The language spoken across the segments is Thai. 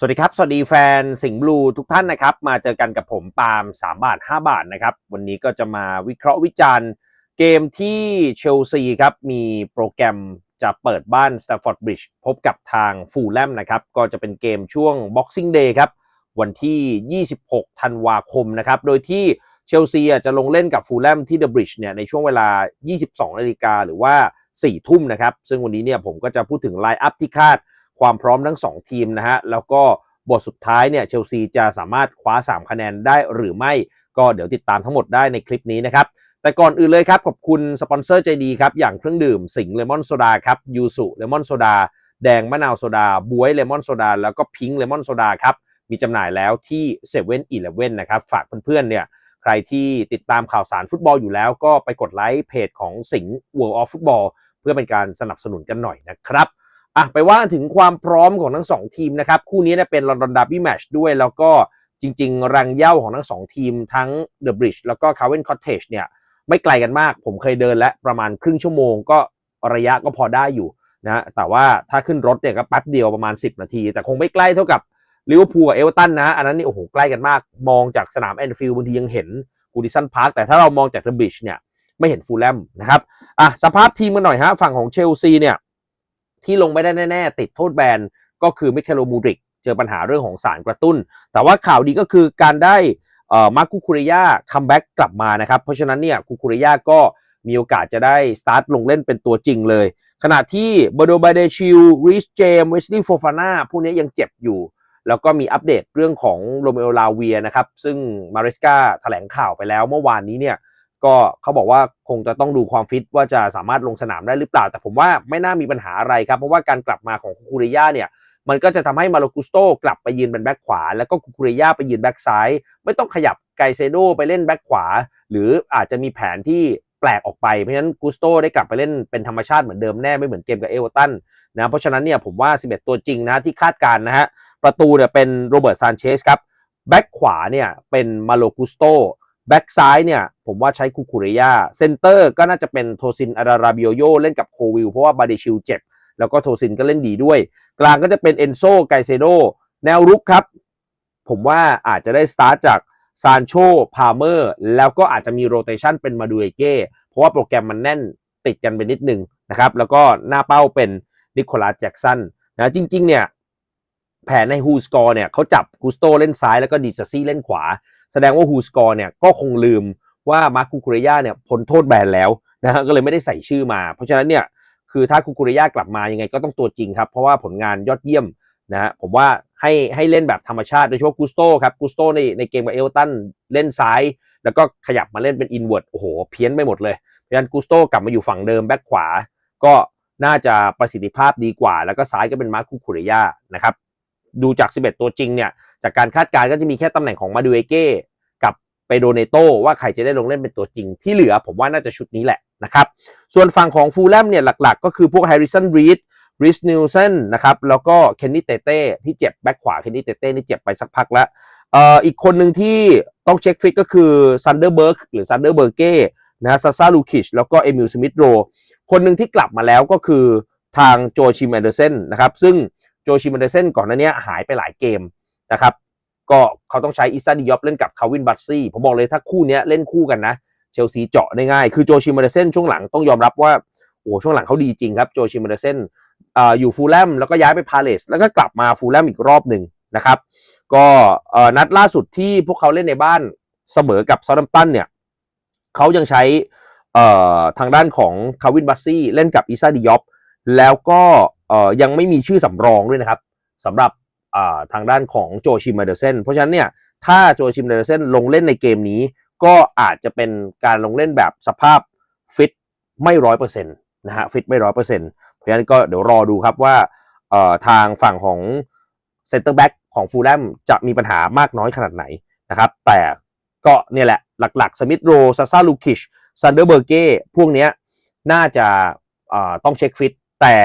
สวัสดีครับ สวัสดีแฟนสิงห์บลูทุกท่านนะครับ มาเจอกันกับผมปาล์ม3 บาท 5 บาทนะครับ วันนี้ก็จะมาวิเคราะห์วิจารณ์ เกมที่เชลซีครับ มีโปรแกรมจะเปิดบ้าน Stamford Bridge พบกับทางฟูลแลมนะครับ ก็จะเป็นเกมช่วง Boxing Day ครับ วันที่ 26 ธันวาคมนะครับ โดยที่เชลซีจะลงเล่นกับฟูลแลมที่เดอะบริดจ์เนี่ยในช่วงเวลา 22นาฬิกาหรือว่า 4 ทุ่มนะครับ ซึ่งวันนี้เนี่ยผมก็จะพูดถึงไลน์อัพที่คาด ความพร้อมทั้ง 2 ทีมนะฮะแล้วก็บทสุดท้ายเนี่ยเชลซีจะสามารถคว้า 3 คะแนนได้หรือไม่ ก็เดี๋ยวติดตามทั้งหมดได้ในคลิปนี้นะครับ แต่ก่อนอื่นเลยครับขอบคุณสปอนเซอร์ใจดีครับ อย่างเครื่องดื่มสิงเลมอนโซดาครับยูสุเลมอนโซดาแดงมะนาวโซดาบวยเลมอนโซดาแล้วก็พิงค์เลมอนโซดาครับมีจำหน่ายแล้วที่7 e เ e ่ e อนะครับฝากเพื่อนๆเนี่ยใครที่ติดตามข่าวสารฟุตบอลอยู่แล้วก็ไปกดไลค์เพจของสิงห์ World of Football เพื่อเป็นการสนับสนุนกันหน่อยนะครับ อะไปว่าถึงความพร้อมของทั้ง2ทีมนะครับ คู่นี้เนี่ยเป็นลอนดอนดาร์บี้แมชด้วย แล้วก็จริง ๆ รังเย่าของทั้ง2ทีมทั้ง The Bridge แล้วก็ c a r v e n Cottage เนี่ยไม่ไกลกันมาก ผมเคยเดินและประมาณครึ่งชั่วโมงก็ระยะก็พอได้อยู่นะแต่ว่าถ้าขึ้นรถเนี่ยก็แป๊บเดียวประมาณ 10 นาที แต่คงไม่ใกล้เท่ากับลิเวอร์พูลกับเอเวอร์ตันนะ อันนั้นนี่โอ้โหใกล้กันมาก มองจากสนามแอนฟิลด์บางทียังเห็นกูดิสันพาร์คแต่ถ้าเรามองจากเดอะบริดจ์เนี่ยไม่เห็นฟูลแลมนะครับอะสภาพทีมกันหน่อยฮะฝั่งของเชลซีเนี่ย ที่ลงไม่ได้แน่ๆ ติดโทษแบนก็คือมิเคโลมูดริก เจอปัญหาเรื่องของสารกระตุ้น แต่ว่าข่าวดีก็คือการได้มาร์คุคุริยาคัมแบ็กกลับมานะครับ เพราะฉะนั้นเนี่ยคุคุริยาก็มีโอกาสจะได้สตาร์ทลงเล่นเป็นตัวจริงเลย ขณะที่บโดบาเดชิลริสเจมเวสลีย์โฟฟาน่าพวกนี้ยังเจ็บอยู่แล้วก็มีอัปเดตเรื่องของโรเมโอลาเวียนะครับ ซึ่งมาริสกาแถลงข่าวไปแล้วเมื่อวานนี้เนี่ย ก็เขาบอกว่าคงจะต้องดูความฟิตว่าจะสามารถลงสนามได้หรือเปล่า แต่ผมว่าไม่น่ามีปัญหาอะไรครับ เพราะว่าการกลับมาของคูริยาเนี่ยมันก็จะทำให้มาโลกุสโตกลับไปยืนเป็นแบ็คขวา แล้วก็คูริยาไปยืนแบ็คซ้าย ไม่ต้องขยับไกเซโดไปเล่นแบ็คขวา หรืออาจจะมีแผนที่แปลกออกไป เพราะฉะนั้นกุสโตได้กลับไปเล่นเป็นธรรมชาติเหมือนเดิมแน่ ไม่เหมือนเกมกับเอเวอร์ตันนะ เพราะฉะนั้นเนี่ยผมว่า 11 ตัวจริงนะที่คาดการนะฮะ ประตูเนี่ยเป็นโรเบิร์ตซานเชสครับ แบ็คขวาเนี่ยเป็นมาโลกุสโต แบ็กซ้ายเนี่ยผมว่าใช้คูคูเรยาเซนเตอร์ก็น่าจะเป็นโทซินอาราราบิโอโยเล่นกับโควิลเพราะว่าบาเดชิลเจ็บ แล้วก็โทซินก็เล่นดีด้วย กลางก็จะเป็นเอนโซไกเซโดแนวรุกครับ ผมว่าอาจจะได้สตาร์ทจากซานโชพาเมอร์แล้วก็อาจจะมีโรเตชันเป็นมาดูเอเก้เพราะว่าโปรแกรมมันแน่นติดกันไปนิดนึงนะครับ แล้วก็หน้าเป้าเป็นนิโคลัสแจ็กสันนะจริง ๆ เนี่ย แผนในฮูสกอร์เนี่ยเขาจับกุสโตเล่นซ้ายแล้วก็ดิซซี่เล่นขวา แสดงว่าฮูสกอร์เนี่ยก็คงลืมว่ามาร์คูคุเรยาเนี่ยพ้นโทษแบนแล้วนะฮะก็เลยไม่ได้ใส่ชื่อมา เพราะฉะนั้นเนี่ยคือถ้าคูคุเรยากลับมายังไงก็ต้องตัวจริงครับ เพราะว่าผลงานยอดเยี่ยมนะฮะผมว่าให้ให้เล่นแบบธรรมชาติโดยเฉพาะกุสโตครับกุสโตในในเกมกับเอลตันเล่นซ้าย แล้วก็ขยับมาเล่นเป็นอินเวิร์ดโอ้โห เพี้ยนไปหมดเลยเพราะฉะนั้นกุสโตกลับมาอยู่ฝั่งเดิมแบ็คขวา ก็น่าจะประสิทธิภาพดีกว่า แล้วก็ซ้ายก็เป็นมาร์คูคุเรยานะครับ ดูจาก 11 ตัวจริงเนี่ยจากการคาดการณ์ก็จะมีแค่ตำแหน่งของมาดูเอเก้กับไปโดเนโตว่าใครจะได้ลงเล่นเป็นตัวจริงที่เหลือผมว่าน่าจะชุดนี้แหละนะครับส่วนฝั่งของฟูลแลมเนี่ยหลักๆ ก็คือพวกแฮร์ริสันรีดริสนิวเซนนะครับแล้วก็เคนนี่เตเต้ที่เจ็บแบ็คขวาเคนนี่เตเต้นี่เจ็บไปสักพักแล้วเอ่ออีกคนหนึ่งที่ต้องเช็คฟิตก็คือซันเดอร์เบิร์กหรือซันเดอร์เบอร์เก้นะซาซาลูคิชแล้วก็เอมิลสมิธโรคนหนึ่งที่กลับมาแล้วก็คือทางโจชิมแอนเดอร์เซนนะครับซึ่ง โจชิมแอนเดเซนก่อนหน้านี้หายไปหลายเกมนะครับก็เขาต้องใช้อิซาดิยอปเล่นกับคาวินบัตซี่ผมบอกเลยถ้าคู่นี้เล่นคู่กันนะ เชลซีเจาะได้ง่าย คือโจชิมาเดเซนช่วงหลังต้องยอมรับว่า โอ้ช่วงหลังเขาดีจริงครับโจชิมาเดเซนอยู่ฟูลแลมแล้วก็ย้ายไปพาเลสแล้วก็กลับมาฟูลแลมอีกรอบหนึ่งนะครับ ก็นัดล่าสุดที่พวกเขาเล่นในบ้านเสมอกับซาดัมตันเนี่ยเขายังใช้ทางด้านของคาวินบัตซี่เล่นกับอิซาดิยอปแล้วก็ ยังไม่มีชื่อสำรองด้วยนะครับสำหรับทางด้านของโจชิมเดเซนเพราะฉะนั้นเนี่ยถ้าโจชิมเดเซนลงเล่นในเกมนี้ ก็อาจจะเป็นการลงเล่นแบบสภาพฟิตไม่ร้อยเปอร์เซ็นต์นะฮะฟิตไม่ร้อยเปอร์เซ็นต์เพราะฉะนั้นก็เดี๋ยวรอดูครับว่าทางฝั่งของเซนเตอร์แบ็กของฟูลแลมจะมีปัญหามากน้อยขนาดไหนนะครับแต่ก็เนี่ยแหละหลักๆ สมิธโรซาซาลูคิชซันเดอร์เบอร์เก้พวกเนี้ยน่าจะต้องเช็คฟิตแต่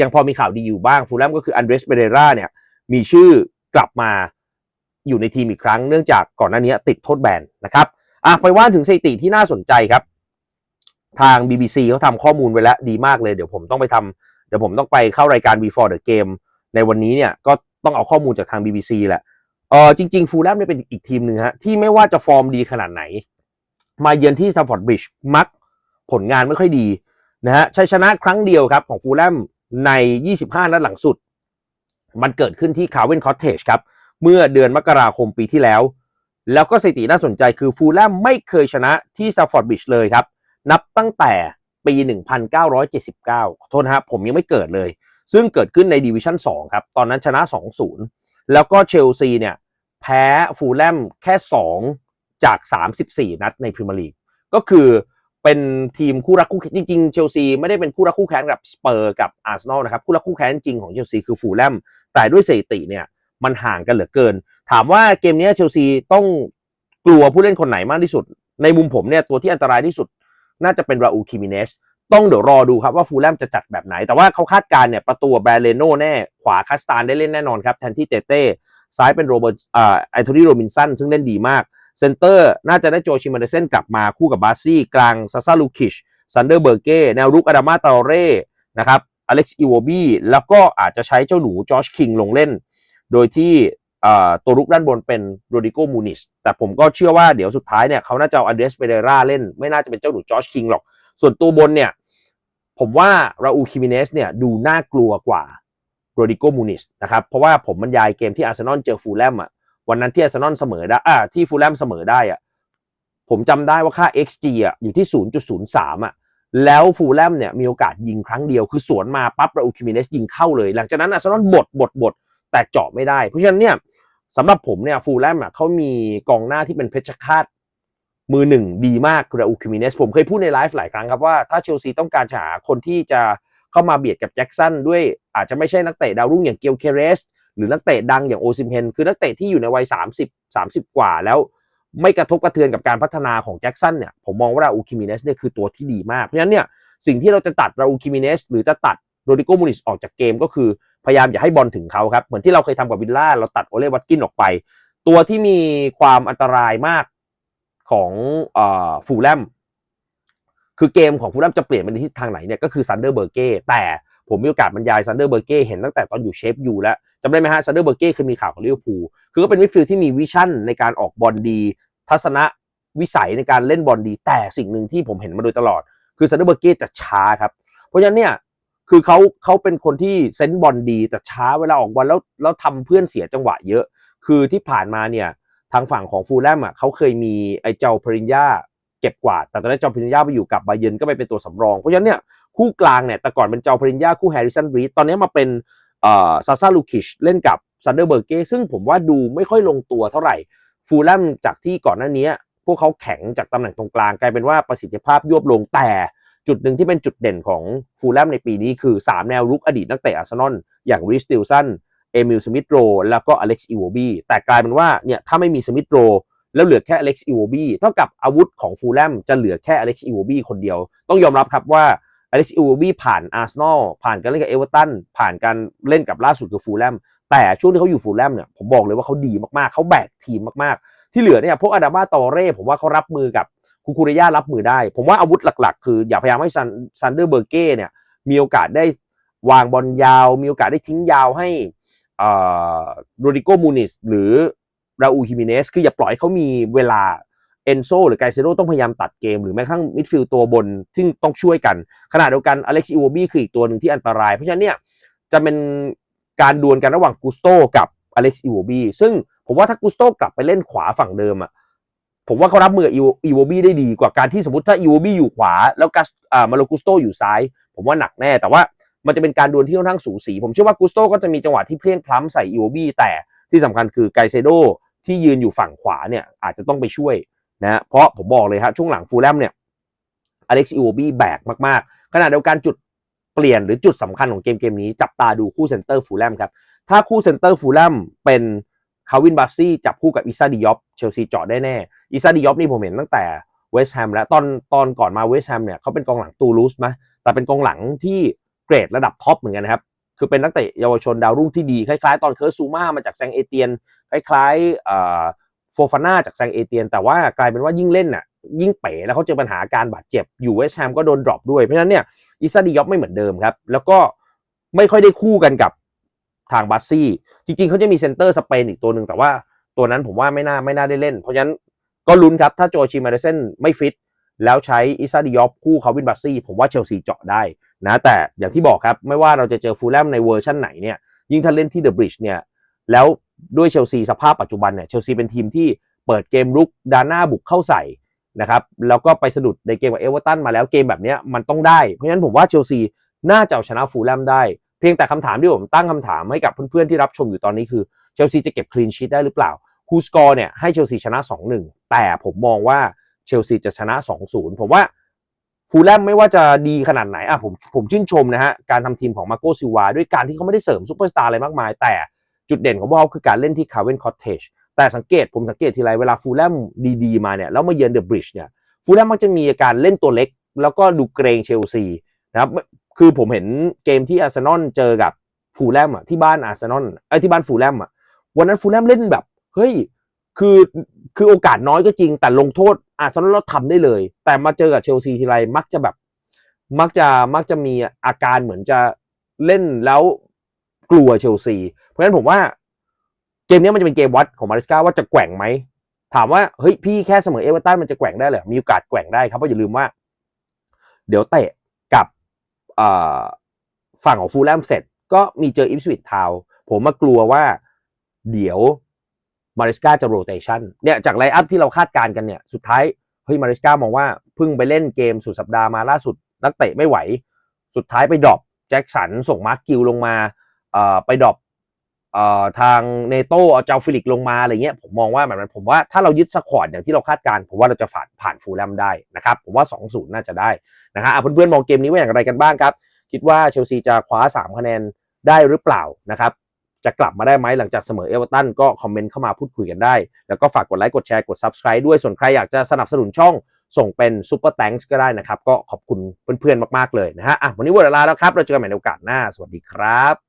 ยังพอมีข่าวดีอยู่บ้างฟูลแลมก็คืออันเดรสเบเดราเนี่ยมีชื่อกลับมาอยู่ในทีมอีกครั้งเนื่องจากก่อนหน้านี้ติดโทษแบนนะครับอะไปว่าถึงสถิติที่น่าสนใจครับ ทาง BBC เขาทำข้อมูลไว้แล้วดีมากเลยเดี๋ยวผมต้องไปทำเดี๋ยวผมต้องไปเข้ารายการ Before the Game ในวันนี้เนี่ยก็ต้องเอาข้อมูลจากทาง BBC แหละเออจริง ๆ ฟูลแลมเนี่ยเป็นอีกทีมหนึ่งฮะที่ไม่ว่าจะฟอร์มดีขนาดไหน มาเยือนที่สตมฟอร์ดบริดจ์มักผลงานไม่ค่อยดีนะฮะชัยชนะครั้งเดียวครับของฟูลแลม ใน 25 นัดหลังสุด มันเกิดขึ้นที่คาร์เวนคอตเทจครับ เมื่อเดือนมกราคมปีที่แล้ว แล้วก็สถิติน่าสนใจคือฟูลแลมไม่เคยชนะที่สแตมฟอร์ดบริดจ์เลยครับ นับตั้งแต่ปี 1979 ขอโทษนะครับผมยังไม่เกิดเลย ซึ่งเกิดขึ้นในดิวิชั่น 2 ครับ ตอนนั้นชนะ 2-0 แล้วก็เชลซีเนี่ยแพ้ฟูลแลมแค่ 2 จาก 34 นัดในพรีเมียร์ลีก ก็คือ เป็นทีมคู่รักคู่จริงๆเชลซีไม่ได้เป็นคู่รักคู่แข่งกับสเปอร์กับอาร์เซนอลนะครับคู่รักคู่แข่งจริงของเชลซีคือฟูลแลมแต่ด้วยสถิติเนี่ยมันห่างกันเหลือเกิน ถามว่าเกมนี้เชลซีต้องกลัวผู้เล่นคนไหนมากที่สุด ในมุมผมเนี่ยตัวที่อันตรายที่สุด น่าจะเป็นราอูคิมิเนส ต้องเดี๋ยวรอดูครับว่าฟูลแลมจะจัดแบบไหน แต่ว่าเขาคาดการณ์เนี่ยประตูแบรเลโน่แน่ ขวาคัสตานได้เล่นแน่นอนครับแทนที่เตเต้ซ้ายเป็นโรเบิร์ตอ่าไอโทนี่โรบินสันซึ่งเล่นดีมากเซนเตอร์น่าจะได้โจชิมาเดเซนกลับมาคู่กับบาซี่กลางซาซาลูคิชซันเดอร์เบอร์เก้แนวรุกอดามาตาเร่นะครับอเล็กซ์อีโวบีแล้วก็อาจจะใช้เจ้าหนูจอชคิงลงเล่น โดยที่ตัวรุกด้านบนเป็นโรดิโกมูนิสแต่ผมก็เชื่อว่าเดี๋ยวสุดท้ายเนี่ยเขาน่าจะเอาอันเดรสเปเดราเล่น ไม่น่าจะเป็นเจ้าหนูจอชคิงหรอก ส่วนตัวบนเนี่ย ผมว่าราอูคิมิเนสเนี่ยดูน่ากลัวกว่าโรดิโกมูนิสนะครับ เพราะว่าผมบรรยายเกมที่อาร์เซนอลเจอฟูลแลมอะวันนั้นที่อาร์เซนอลเสมอได้อ่าที่ฟูลแลมเสมอได้อะผมจำได้ว่าค่า XG อะอยู่ที่ 0.03 อะแล้วฟูลแลมเนี่ยมีโอกาสยิงครั้งเดียวคือสวนมาปั๊บราอูคิมิเนสยิงเข้าเลย หลังจากนั้นอาร์เซนอลบดบดบดแต่เจาะไม่ได้ เพราะฉะนั้นเนี่ยสำหรับผมเนี่ยฟูลแลมอะเขามีกองหน้าที่เป็นเพชรฆาต มือหนึ่งดีมากราอูคิมิเนสผมเคยพูดในไลฟ์หลายครั้งครับว่าถ้าเชลซีต้องการหาคนที่จะเข้ามาเบียดกับแจ็คสันด้วยอาจจะไม่ใช่นักเตะดาวรุ่งอย่างเกลเคเรส หรือนักเตะดังอย่างโอซิมเฮนคือนักเตะที่อยู่ในวัย 30 30 กว่าแล้วไม่กระทบกระเทือนกับการพัฒนาของแจ็คสันเนี่ยผมมองว่าราอูคิมิเนสเนี่ยคือตัวที่ดีมากเพราะฉะนั้นเนี่ยสิ่งที่เราจะตัดราอูคิมิเนสหรือจะตัดโรดิโกมูนิสออกจากเกมก็คือพยายามอย่าให้บอลถึงเขาครับเหมือนที่เราเคยทำกับวิลล่าเราตัดโอเลวัตกินออกไป ตัวที่มีความอันตรายมาก ของฟูลแลมคือเกมของฟูลแลมจะเปลี่ยนไปในทิศทางไหนเนี่ยก็คือซันเดอร์เบอร์เก้แต่ผมมีโอกาสบรรยายซันเดอร์เบอร์เก้เห็นตั้งแต่ตอนอยู่เชฟยูแล้วจำได้ไหมฮะซันเดอร์เบอร์เก้เคยมีข่าวของลิเวอร์พูลคือก็เป็นมิดฟิลด์ที่มีวิชั่นในการออกบอลดี ทัศนะวิสัยในการเล่นบอลดี แต่สิ่งหนึ่งที่ผมเห็นมาโดยตลอด คือซันเดอร์เบอร์เก้จะช้าครับ เพราะฉะนั้นเนี่ยคือเขาเขาเป็นคนที่เซนส์บอลดีแต่ช้าเวลาออกบอลแล้วแล้วทำเพื่อนเสียจังหวะเยอะ คือที่ผ่านมาเนี่ย ทางฝั่งของฟูลแลมอะเขาเคยมีไอ้เจ้าพริญญาเก็บกวาด แต่ตอนนี้เจ้าพริญญาไปอยู่กับบาเยนก็ไปเป็นตัวสำรอง เพราะฉะนั้นเนี่ยคู่กลางเนี่ยแต่ก่อนเป็นเจ้าพริญญาคู่แฮร์ริสันรีดตอนนี้มาเป็นเอ่อซาซาลูคิชเล่นกับซันเดอร์เบอร์เก้ซึ่งผมว่าดูไม่ค่อยลงตัวเท่าไหร่ฟูลแลมจากที่ก่อนหน้านี้พวกเขาแข็งจากตำแหน่งตรงกลางกลายเป็นว่าประสิทธิภาพยวบลงแต่จุดหนึ่งที่เป็นจุดเด่นของฟูลแลมในปีนี้คือ 3 แนวรุกอดีตนักเตะอาร์เซนอลอย่างริสติลสัน เอมิลสมิธโรแล้วก็อเล็กซ์อีโวบีแต่กลายเป็นว่าเนี่ยถ้าไม่มีสมิธโรแล้วเหลือแค่อเล็กซ์อีโวบีเท่ากับอาวุธของฟูลแลมจะเหลือแค่อเล็กซ์อีโวบีคนเดียว ต้องยอมรับครับว่าอเล็กซ์อีโวบีผ่านอาร์เซนอลผ่านการเล่นกับเอเวอร์ตันผ่านการเล่นกับล่าสุดคือฟูลแลมแต่ช่วงที่เขาอยู่ฟูลแลมเนี่ยผมบอกเลยว่าเขาดีมากๆ เขาแบกทีมมากๆ ที่เหลือเนี่ยพวกอาดามาตอเร่ผมว่าเขารับมือกับคูคูเรย่ารับมือได้ ผมว่าอาวุธหลักๆ คืออย่าพยายามให้ซันเดอร์เบอร์เก้เนี่ยมีโอกาสได้วางบอลยาว มีโอกาสได้ทิ้งยาวให้ โรดิโกมูนิสหรือราอูฮิมิเนสคืออย่าปล่อยเขามีเวลาเอนโซหรือไกเซโรต้องพยายามตัดเกม หรือแม้กระทั่งมิดฟิลด์ตัวบนที่งต้องช่วยกัน ขณะเดียวกันอเล็กซ์อีโวบี้คืออีกตัวหนึ่งที่อันตราย เพราะฉะนั้นเนี่ยจะเป็นการดวลกันระหว่างกุสโตกับอเล็กซ์อีโวบี้ซึ่งผมว่าถ้ากุสโตกลับไปเล่นขวาฝั่งเดิมอะผมว่าเขารับมืออีโวบี้ได้ดีกว่าการที่สมมติถ้าอีโวบี้อยู่ขวา แล้วกัสอ่ามาโลกุสโตอยู่ซ้าย ผมว่าหนักแน่แต่ว่า มันจะเป็นการดวลที่ค่อนข้างสูสี ผมเชื่อว่ากุสโตก็จะมีจังหวะที่เพลี้ยงพล้ำใส่อีโวบี้แต่ที่สำคัญคือไกเซโดที่ยืนอยู่ฝั่งขวาเนี่ยอาจจะต้องไปช่วยนะเพราะผมบอกเลยครับช่วงหลังฟูลแลมเนี่ยอเล็กซ์อีโวบี้แบกมากๆขณะเดียวกันจุดเปลี่ยนหรือจุดสำคัญของเกมเกมนี้จับตาดูคู่เซนเตอร์ฟูลแลมครับถ้าคู่เซนเตอร์ฟูลแลมเป็นคาวินบาซี่จับคู่กับอิซาดิยอฟเชลซีเจาะได้แน่อิซาดิยอฟนี่ผมเห็นตั้งแต่เวสต์แฮมแล้วตอนตอนก่อนมาเวสต์แฮมเนี่ยเขาเป็นกองหลังตูลูสไหมแต่เป็นกองหลังที่ เกรดระดับท็อปเหมือนกันนะครับ คือเป็นนักเตะเยาวชนดาวรุ่งที่ดี คล้ายๆ ตอนเคิร์ซูมามาจากแซงเอเตียน คล้ายๆโฟฟาน่าจากแซงเอเตียน แต่ว่ากลายเป็นว่ายิ่งเล่นน่ะยิ่งเป๋แล้วเขาเจอปัญหาการบาดเจ็บ อยู่เวสต์แฮมก็โดนดรอปด้วย เพราะฉะนั้นเนี่ยอิซาดิยอฟไม่เหมือนเดิมครับ แล้วก็ไม่ค่อยได้คู่กันกับทางบัสซี่ จริงๆ เขาจะมีเซนเตอร์สเปนอีกตัวหนึ่งแต่ว่าตัวนั้นผมว่าไม่น่าไม่น่าได้เล่น เพราะฉะนั้นก็ลุ้นครับ ถ้าโจชิมาเดเซนไม่ฟิต แล้วใช้อิซาดิยอฟคู่คาวินบัสซี่ผมว่าเชลซีเจาะได้นะแต่อย่างที่บอกครับ ไม่ว่าเราจะเจอฟูลแลมในเวอร์ชันไหนเนี่ยยิ่งถ้าเล่นที่เดอะบริดจ์เนี่ยแล้วด้วยเชลซีสภาพปัจจุบันเนี่ยเชลซีเป็นทีมที่เปิดเกมรุกดาหน้าบุกเข้าใส่นะครับแล้วก็ไปสะดุดในเกมกับเอเวอร์ตันมาแล้วเกมแบบนี้มันต้องได้ เพราะฉะนั้นผมว่าเชลซีน่าจะเอาชนะฟูลแลมได้ เพียงแต่คำถามที่ผมตั้งคำถามให้กับเพื่อนๆที่รับชมอยู่ตอนนี้คือเชลซีจะเก็บคลีนชีตได้หรือเปล่าฮูสกอร์เนี่ยให้เชลซีชนะ 2-1 แต่ผมมองว่า เชลซีจะชนะ 2-0 ผมว่าฟูลแลมไม่ว่าจะดีขนาดไหนอะผมผมชื่นชมนะฮะ การทำทีมของมาโกซิวาด้วยการที่เขาไม่ได้เสริมซูเปอร์สตาร์อะไรมากมาย แต่จุดเด่นของพวกเขาคือการเล่นที่คาเวนคอตเทจแต่สังเกตผมสังเกตทีไรเวลาฟูลแลมดีๆมาเนี่ยแล้วมาเยือนเดอะบริดจ์เนี่ยฟูลแลมมักจะมีอาการเล่นตัวเล็ก แล้วก็ดูเกรงเชลซีนะครับคือผมเห็นเกมที่อาร์เซนอลเจอกับฟูลแลมอะที่บ้านอาร์เซนอลไอ้ที่บ้านฟูลแลมอะวันนั้นฟูลแลมเล่นแบบเฮ้ย คือคือโอกาสน้อยก็จริง แต่ลงโทษอาร์เซนอลเราทำได้เลย แต่มาเจอกับเชลซีทีไรมักจะแบบ มักจะมักจะมีอาการเหมือนจะเล่นแล้วกลัวเชลซี เพราะฉะนั้นผมว่าเกมนี้มันจะเป็นเกมวัดของมาริสกาว่าจะแกว่งไหม ถามว่าเฮ้ยพี่แค่เสมอเอเวอเรตันมันจะแกว่งได้เหรอมีโอกาสแกว่งได้ครับเพราะอย่าลืมว่า เดี๋ยวเตะกับฝั่งของฟูลแลมเสร็จ ก็มีเจออิฟสวิตทาว ผมมากลัวว่าเดี๋ยว มาริสกาจะโรเตชันเนี่ยจากไลน์อัพที่เราคาดการณ์กันเนี่ยสุดท้ายเฮ้ยมาริสกามองว่าเพิ่งไปเล่นเกมสุดสัปดาห์มาล่าสุด นักเตะไม่ไหว สุดท้ายไปดรอปแจ็คสันส่งมาร์คกิลลงมาเอ่อไปดรอปเอ่อทางเนโตเอาเจ้าฟิลิกลงมาอะไรเงี้ยผมมองว่าแบบนั้นผมว่าถ้าเรายึดสควอตอย่างที่เราคาดการณ์ผมว่าเราจะผ่านผ่านฟูลแลมได้นะครับผมว่า2-0น่าจะได้นะฮะเพื่อนๆมองเกมนี้ว่าอย่างไรกันบ้างครับ คิดว่าเชลซีจะคว้า 3 คะแนนได้หรือเปล่านะครับ จะกลับมาได้ไหมหลังจากเสมอเอเวอร์ตันก็คอมเมนต์เข้ามาพูดคุยกันได้ แล้วก็ฝากกดไลค์กดแชร์กด Subscribe ด้วยส่วนใครอยากจะสนับสนุนช่องส่งเป็นซูเปอร์แตงส์ก็ได้นะครับ ก็ขอบคุณเพื่อนๆมากๆเลยนะฮะอะวันนี้หมดเวลาแล้วครับ เราเจอกันใหม่ในโอกาสหน้า สวัสดีครับ